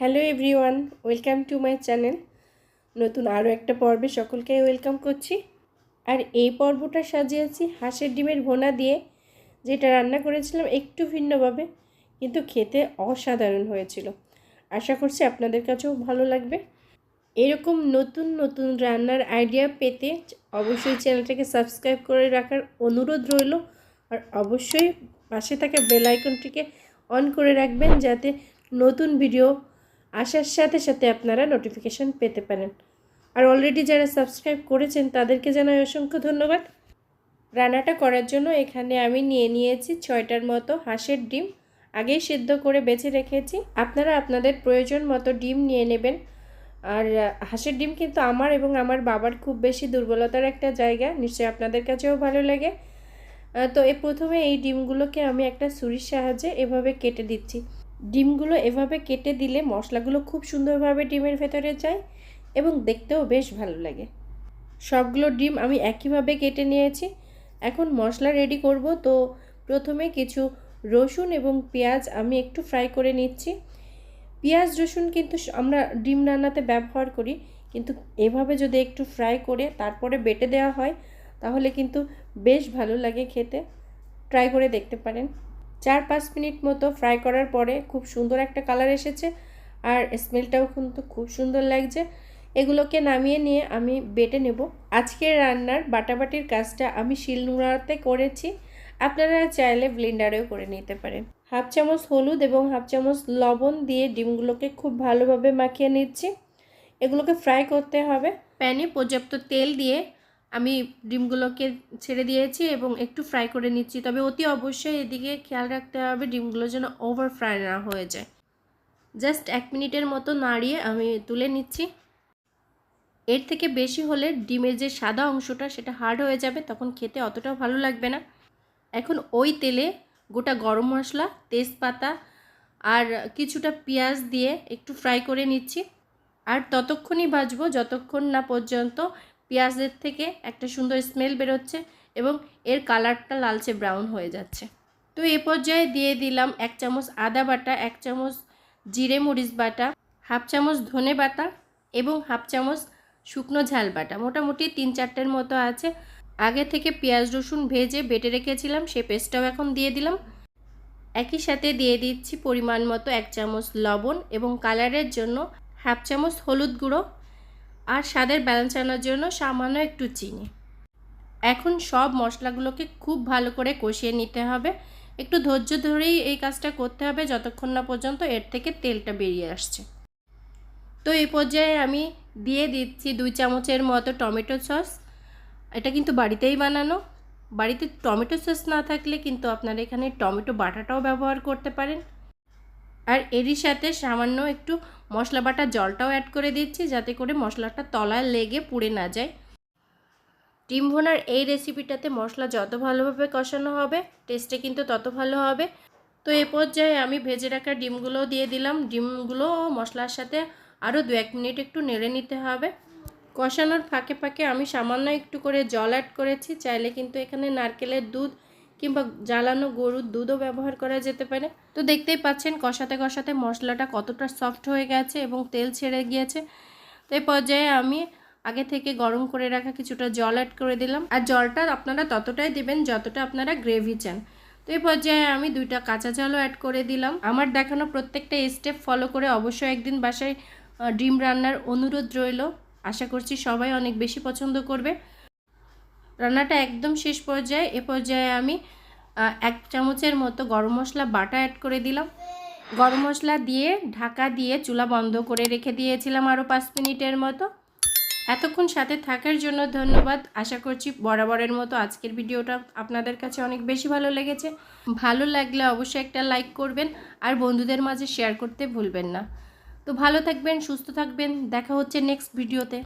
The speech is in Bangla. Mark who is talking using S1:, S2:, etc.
S1: Hello everyone, welcome to my channel. নতুন আরও একটা পর্বে সকলকে ওয়েলকাম করছি। আর এই পর্বটা সাজিয়েছি হাঁসের ডিমের ভোনা দিয়ে, যেটা রান্না করেছিলাম একটু ভিন্নভাবে, কিন্তু খেতে অসাধারণ হয়েছিল। আশা করছি আপনাদের কাছেও ভালো লাগবে। এরকম নতুন নতুন রান্নার আইডিয়া পেতে অবশ্যই চ্যানেলটাকে সাবস্ক্রাইব করে রাখার অনুরোধ রইল। আর অবশ্যই পাশে থাকা বেল আইকনটিকে অন করে রাখবেন যাতে নতুন ভিডিও আসার সাথে সাথে আপনারা নোটিফিকেশান পেতে পারেন। আর অলরেডি যারা সাবস্ক্রাইব করেছেন, তাদেরকে জানাই অসংখ্য ধন্যবাদ। রান্নাটা করার জন্য এখানে আমি নিয়ে নিয়েছি ছয়টার মতো হাঁসের ডিম। আগেই সিদ্ধ করে বেছে রেখেছি। আপনারা আপনাদের প্রয়োজন মতো ডিম নিয়ে নেবেন। আর হাঁসের ডিম কিন্তু আমার এবং আমার বাবার খুব বেশি দুর্বলতার একটা জায়গা, নিশ্চয়ই আপনাদের কাছেও ভালো লাগে। তো এ প্রথমে এই ডিমগুলোকে আমি একটা ছুরির সাহায্যে এভাবে কেটে দিচ্ছি। ডিমগুলো এভাবে কেটে দিলে মশলাগুলো খুব সুন্দরভাবে ডিমের ভেতরে যায় এবং দেখতেও বেশ ভালো লাগে। সবগুলো ডিম আমি একইভাবে কেটে নিয়েছি। এখন মশলা রেডি করব। তো প্রথমে কিছু রসুন এবং পেঁয়াজ আমি একটু ফ্রাই করে নিচ্ছি। পেঁয়াজ, রসুন কিন্তু আমরা ডিম রান্নাতে ব্যবহার করি। কিন্তু এভাবে যদি একটু ফ্রাই করে তারপরে বেটে দেওয়া হয়, তাহলে কিন্তু বেশ ভালো লাগে খেতে। ট্রাই করে দেখতে পারেন। চার পাঁচ মিনিট মতো ফ্রাই করার পরে খুব সুন্দর একটা কালার এসেছে। আর স্মেলটাও কিন্তু খুব সুন্দর লাগছে। এগুলোকে নামিয়ে নিয়ে আমি বেটে নেব। আজকের রান্নার বাটাবাটির কাজটা আমি শিলনোড়াতে করেছি। আপনারা চাইলে ব্লেন্ডারেও করে নিতে পারেন। হাফ চামচ হলুদ এবং হাফ চামচ লবণ দিয়ে ডিমগুলোকে খুব ভালোভাবে মাখিয়ে নিচ্ছি। এগুলোকে ফ্রাই করতে হবে। প্যানে পর্যাপ্ত তেল দিয়ে আমি ডিমগুলোকে ছেড়ে দিয়েছি এবং একটু ফ্রাই করে নিচ্ছি। তবে অতি অবশ্যই এদিকে খেয়াল রাখতে হবে, ডিমগুলো যেন ওভার ফ্রাই না হয়ে যায়। জাস্ট এক মিনিটের মতো নাড়িয়ে আমি তুলে নিচ্ছি। এর থেকে বেশি হলে ডিমের যে সাদা অংশটা সেটা হার্ড হয়ে যাবে, তখন খেতে অতটাও ভালো লাগবে না। এখন ওই তেলে গোটা গরম মশলা, তেজপাতা আর কিছুটা পেঁয়াজ দিয়ে একটু ফ্রাই করে নিচ্ছি। আর ততক্ষণই ভাজবো, যতক্ষণ না পর্যন্ত পেঁয়াজের থেকে একটা সুন্দর স্মেল বেরোচ্ছে এবং এর কালারটা লালচে ব্রাউন হয়ে যাচ্ছে। তো এ পর্যায়ে দিয়ে দিলাম এক চামচ আদা বাটা, এক চামচ জিরে মরিচ বাটা, হাফ চামচ ধনে বাটা এবং হাফ চামচ শুকনো ঝাল বাটা। মোটামুটি তিন চারটের মতো আছে। আগে থেকে পেঁয়াজ, রসুন ভেজে বেটে রেখেছিলাম, সে পেস্টটাও এখন দিয়ে দিলাম। একই সাথে দিয়ে দিচ্ছি পরিমাণ মতো এক চামচ লবণ এবং কালারের জন্য হাফ চামচ হলুদ গুঁড়ো। আর স্বাদের ব্যালেন্স আনার জন্য সামান্য একটু চিনি। এখন সব মশলাগুলোকে খুব ভালো করে কষিয়ে নিতে হবে। একটু ধৈর্য ধরেই এই কাজটা করতে হবে যতক্ষণ না পর্যন্ত এর থেকে তেলটা বেরিয়ে আসছে। তো এই পর্যায়ে আমি দিয়ে দিচ্ছি দুই চামচের মতো টমেটো সস। এটা কিন্তু বাড়িতেই বানানো। বাড়িতে টমেটো সস না থাকলে কিন্তু আপনারা এখানে টমেটো বাটাটাও ব্যবহার করতে পারেন। আর এরই সাথে সামান্য একটু মশলা বাটা জলটাও অ্যাড করে দিচ্ছি, যাতে করে মশলাটা তলায় লেগে পুড়ে না যায়। ডিম ভোনার এই রেসিপিটাতে মশলা যত ভালোভাবে কষানো হবে টেস্টে কিন্তু তত ভালো হবে। তো এ পর্যায়ে আমি ভেজে রাখা ডিমগুলো দিয়ে দিলাম। ডিমগুলো মশলার সাথে আরও দু এক মিনিট একটু নেড়ে নিতে হবে। কষানোর ফাঁকে ফাঁকে আমি সামান্য একটু করে জল অ্যাড করেছি, চাইলে কিন্তু এখানে নারকেলের দুধ কিংবা জ্বালানো গরুর দুধও ব্যবহার করা যেতে পারে। তো দেখতেই পাচ্ছেন কষাতে কষাতে মশলাটা কতটা সফট হয়ে গেছে এবং তেল ছেড়ে গিয়েছে। তো এই পর্যায়ে আমি আগে থেকে গরম করে রাখা কিছুটা জল অ্যাড করে দিলাম। আর জলটা আপনারা ততটাই দেবেন যতটা আপনারা গ্রেভি চান। তো এই পর্যায়ে আমি দুইটা কাঁচা জলও অ্যাড করে দিলাম। আমার দেখানো প্রত্যেকটা স্টেপ ফলো করে অবশ্যই একদিন বাসায় ডিম রান্নার অনুরোধ রইল। আশা করছি সবাই অনেক বেশি পছন্দ করবে। রান্নাটা একদম শেষ পর্যায়ে, এ পর্যায়ে আমি এক চামচের মতো গরম মশলা বাটা অ্যাড করে দিলাম। গরম মশলা দিয়ে ঢাকা দিয়ে চুলা বন্ধ করে রেখে দিয়েছিলাম আরও পাঁচ মিনিটের মতো। এতক্ষণ সাথে থাকার জন্য ধন্যবাদ। আশা করছি বরাবরের মতো আজকের ভিডিওটা আপনাদের কাছে অনেক বেশি ভালো লেগেছে। ভালো লাগলে অবশ্যই একটা লাইক করবেন আর বন্ধুদের মাঝে শেয়ার করতে ভুলবেন না। তো ভালো থাকবেন, সুস্থ থাকবেন। দেখা হচ্ছে নেক্সট ভিডিওতে